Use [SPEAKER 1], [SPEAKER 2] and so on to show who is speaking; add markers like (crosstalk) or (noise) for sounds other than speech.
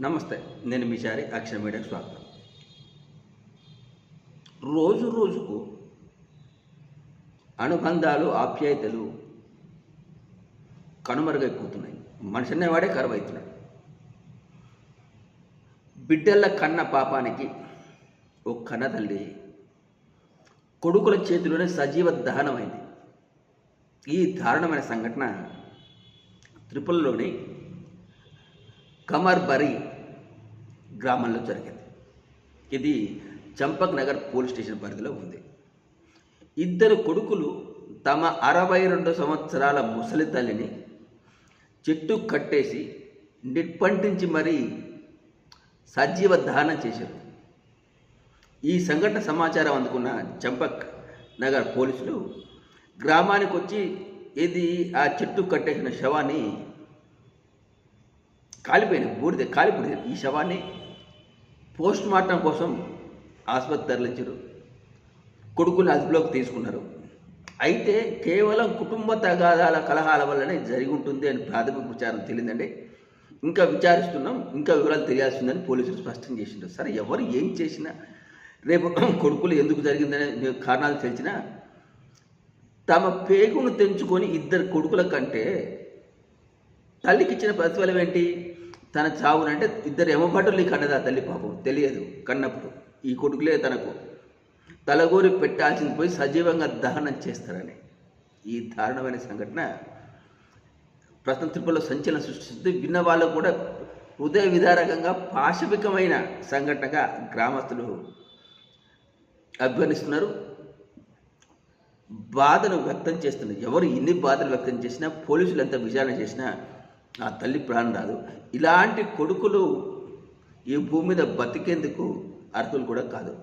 [SPEAKER 1] నమస్తే నేను మిషారి అక్షర మీడియాకు స్వాగతం. రోజు రోజుకు అనుబంధాలు ఆప్యాయతలు కనుమరుగైపోతున్నాయి. మనిషి అనేవాడే కరువైతున్నాడు. బిడ్డల కన్న పాపానికి ఓ కన్న తల్లి. కొడుకుల చేతిలోనే సజీవ దహనమైంది. ఈ దారుణమైన సంఘటన త్రిపుల్లోని కమర్ బరి గ్రామంలో జరిగింది. ఇది చంపక్ నగర్ పోలీస్ స్టేషన్ పరిధిలో ఉంది. ఇద్దరు కొడుకులు తమ అరవై రెండు సంవత్సరాల ముసలి తల్లిని చెట్టు కట్టేసి నిప్పంటించి మరీ సజీవ దహనం చేశారు. ఈ సంఘటన సమాచారం అందుకున్న చంపక్ నగర్ పోలీసులు గ్రామానికి వచ్చి ఇది ఆ చెట్టు కట్టేసిన శవాన్ని కాలిపోయిన బూడిద కాలిపోయింది ఈ శవాన్ని పోస్ట్ మార్టం కోసం ఆసుపత్రి తరలించారు. కొడుకుని అదుపులోకి తీసుకున్నారు. అయితే కేవలం కుటుంబ తగాదాల కలహాల వల్లనే జరిగి ఉంటుంది అని ప్రాథమిక విచారణ తెలియదండి ఇంకా విచారిస్తున్నాం ఇంకా వివరాలు తెలియాల్సిందని పోలీసులు స్పష్టం చేసిండ్రు. సరే ఎవరు ఏం చేసినా రేపు (clears throat) కొడుకులు ఎందుకు జరిగిందనే కారణాలు తెలిసినా తమ పేగును తెంచుకొని ఇద్దరు కొడుకుల కంటే తల్లికి ఇచ్చిన ప్రతిఫలం ఏంటి? తన చావునంటే ఇద్దరు ఎమభటుల్ని కన్నది ఆ తల్లి పాపం. తెలియదు కన్నప్పుడు. ఈ కొడుకులే తనకు తలగోరి పెట్టాల్సింది పోయి సజీవంగా దహనం చేస్తారని. ఈ దారుణమైన సంఘటన ప్రస్తుతం తిరుపతిలో సంచలనం సృష్టిస్తుంది. విన్న వాళ్ళు కూడా హృదయ విదారకంగా పాశవికమైన సంఘటనగా గ్రామస్తులు అభివర్ణిస్తున్నారు. బాధను వ్యక్తం చేస్తున్నారు. ఎవరు ఎన్ని బాధలు వ్యక్తం చేసినా పోలీసులు ఎంత విచారణ చేసినా ఆ తల్లి ప్రాణం రాదు. ఇలాంటి కొడుకులు ఈ భూమి మీద బతికేందుకు అర్హులు కూడా కాదు.